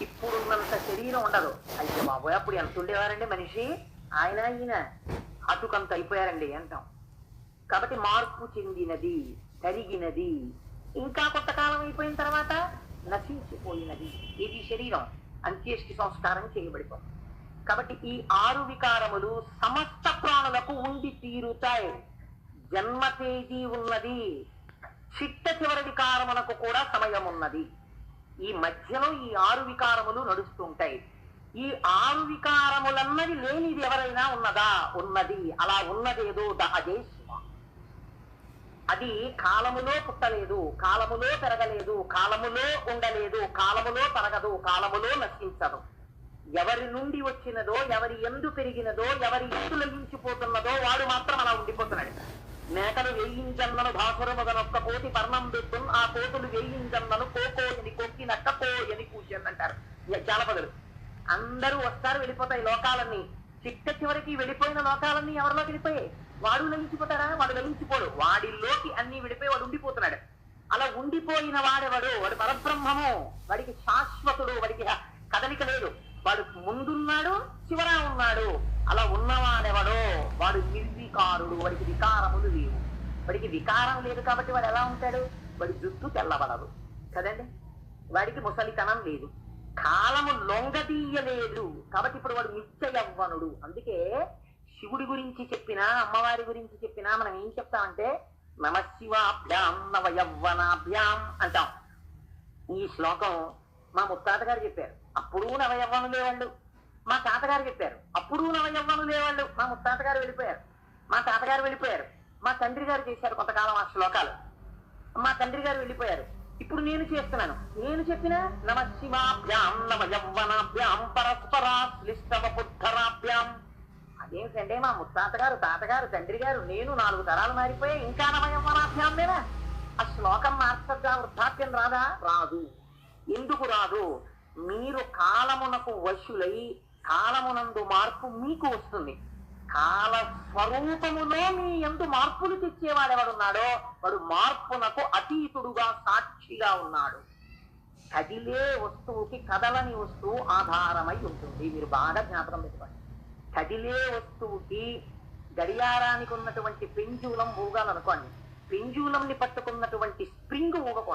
ఇప్పుడున్నంత శరీరం ఉండదు. అయితే బాబోయ్ అప్పుడు ఎంత ఉండేవారండి మనిషి? ఆయన ఈయన. అటుకంత అయిపోయారండి అంటాం. కాబట్టి మార్పు చెందినది తరిగినది ఇంకా కొంతకాలం అయిపోయిన తర్వాత నశించిపోయినది. ఇది శరీరం. అంత్యేష్టి సంస్కారం చేయబడిపోతుంది. కాబట్టి ఈ ఆరు వికారములు సమస్త ప్రాణులకు ఉండి తీరుతాయి. జన్మ తేదీ ఉన్నది. చిట్ట చివరి వికారములకు కూడా సమయం ఉన్నది ఈ మధ్యలో ఈ ఆరు వికారములు నడుస్తుంటాయి. ఈ ఆరు వికారములన్నది లేనిది ఎవరైనా ఉన్నదా? ఉన్నది. అలా ఉన్నదేదో అదే శివ. అది కాలములో పుట్టలేదు కాలములో పెరగలేదు కాలములో ఉండలేదు కాలములో తరగదు కాలములో నశించదు. ఎవరి నుండి వచ్చినదో ఎవరి ఎందు పెరిగినదో ఎవరి ఎందు లభించిపోతున్నదో వాడు మాత్రం అలా ఉండిపోతున్నాడు. మేకలు వేయించన్నను భాసురముగనొక్క కోటి పర్ణం పెట్టున్ ఆ కోతులు వేయించన్నను కోకో అని నక్కపో అని కూర్చొని అంటారు. ఈ జానపదులు అందరూ వస్తారు వెళ్ళిపోతాయి లోకాలన్నీ. చిట్ట చివరికి వెళ్ళిపోయిన లోకాలన్నీ ఎవరిలో వెళ్ళిపోయాయి? వాడు లభించిపోతారా వాడు లభించిపోడు వాడిలోకి అన్ని విడిపోయి వాడు ఉండిపోతున్నాడు. అలా ఉండిపోయిన వాడెవడు? వాడు పరబ్రహ్మము. వాడికి శాశ్వతుడు వాడికి కదలిక లేదు. వాడు ముందున్నాడు చివర ఉన్నాడు. అలా ఉన్నవాడెవడో? వాడు నిర్వికారుడు. వాడికి వికారములు లేవు. వాడికి వికారం లేదు కాబట్టి వాడు ఎలా ఉంటాడు? వాడి జుట్టు తెల్లబడదు. కదండి? వాడికి ముసలితనం లేదు. కాలము లొంగదీయలేదు. కాబట్టి ఇప్పుడు వాడు నిత్యయవ్వనుడు అందుకే శివుడి గురించి చెప్పినా అమ్మవారి గురించి చెప్పినా మనం ఏం చెప్తామంటే నమశివాభ్యాం నవయవ్వనాభ్యాం అంటాం. ఈ శ్లోకం మా ముత్తాత గారు చెప్పారు. అప్పుడు నవయవ్వను లేవాళ్ళు మా తాతగారు చెప్పారు. అప్పుడు నవయవ్వను లేవాళ్ళు మా ముత్తాత గారు వెళ్ళిపోయారు. మా తాతగారు వెళ్ళిపోయారు. మా తండ్రి గారు చేశారు కొంతకాలం ఆ శ్లోకాలు. మా తండ్రి గారు వెళ్ళిపోయారు. ఇప్పుడు నేను చేస్తున్నాను. నేను చెప్పిన నమ శివాభ్యాం నమ యవ్వనాభ్యాం పరస్పరాశ్లిష్టవ పుద్ధరాభ్యాం అదేమిటంటే మా ముత్తాతగారు తాతగారు తండ్రి గారు నేను నాలుగు తరాలు మారిపోయాయి ఇంకా నమ యవ్వనాభ్యాం ఆ శ్లోకం మార్చద్దా వృద్ధాప్యం రాదా? రాదు. ఎందుకు రాదు? మీరు కాలమునకు వశులై కాలమునందు మార్పు మీకు వస్తుంది. కాల స్వరూపములో మీ ఎందు మార్పులు తెచ్చేవాడు ఎవడున్నాడో వాడు మార్పునకు అతీతుడుగా సాక్షిగా ఉన్నాడు. కదిలే వస్తువుకి కదలని వస్తువు ఆధారమై ఉంటుంది. మీరు బాగా జ్ఞాపకం పెట్టుకోండి. కదిలే వస్తువుకి గడియారానికి ఉన్నటువంటి పెంజూలం ఊగాలనుకోండి. పెంజూలంని పట్టుకున్నటువంటి స్ప్రింగ్ ఊగకూడదు.